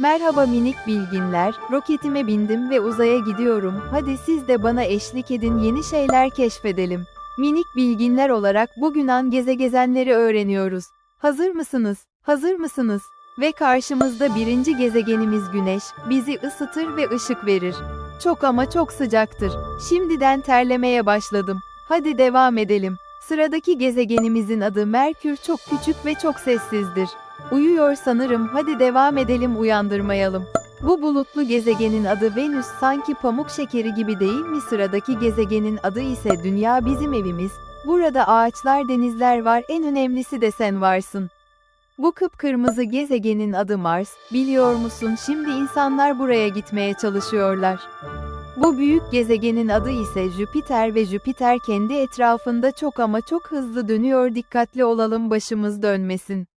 Merhaba minik bilginler, roketime bindim ve uzaya gidiyorum. Hadi siz de bana eşlik edin yeni şeyler keşfedelim. Minik bilginler olarak bugün an gezegenleri öğreniyoruz. Hazır mısınız? Hazır mısınız? Ve karşımızda birinci gezegenimiz Güneş, bizi ısıtır ve ışık verir. Çok ama çok sıcaktır. Şimdiden terlemeye başladım. Hadi devam edelim. Sıradaki gezegenimizin adı Merkür çok küçük ve çok sessizdir. Uyuyor sanırım hadi devam edelim uyandırmayalım. Bu bulutlu gezegenin adı Venüs sanki pamuk şekeri gibi değil mi sıradaki gezegenin adı ise Dünya bizim evimiz. Burada ağaçlar denizler var en önemlisi de sen varsın. Bu kıpkırmızı gezegenin adı Mars, biliyor musun şimdi insanlar buraya gitmeye çalışıyorlar. Bu büyük gezegenin adı ise Jüpiter ve Jüpiter kendi etrafında çok ama çok hızlı dönüyor dikkatli olalım başımız dönmesin.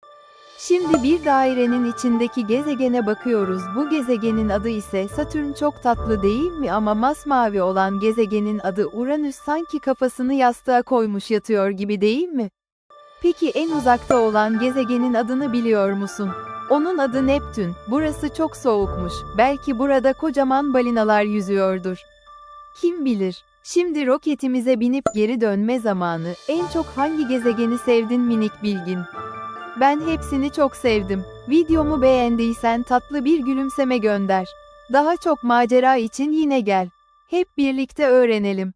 Şimdi bir dairenin içindeki gezegene bakıyoruz. Bu gezegenin adı ise Satürn çok tatlı değil mi ama masmavi olan gezegenin adı Uranüs sanki kafasını yastığa koymuş yatıyor gibi değil mi? Peki en uzakta olan gezegenin adını biliyor musun? Onun adı Neptün. Burası çok soğukmuş. Belki burada kocaman balinalar yüzüyordur. Kim bilir? Şimdi roketimize binip geri dönme zamanı. En çok hangi gezegeni sevdin minik bilgin? Ben hepsini çok sevdim. Videomu beğendiysen tatlı bir gülümseme gönder. Daha çok macera için yine gel. Hep birlikte öğrenelim.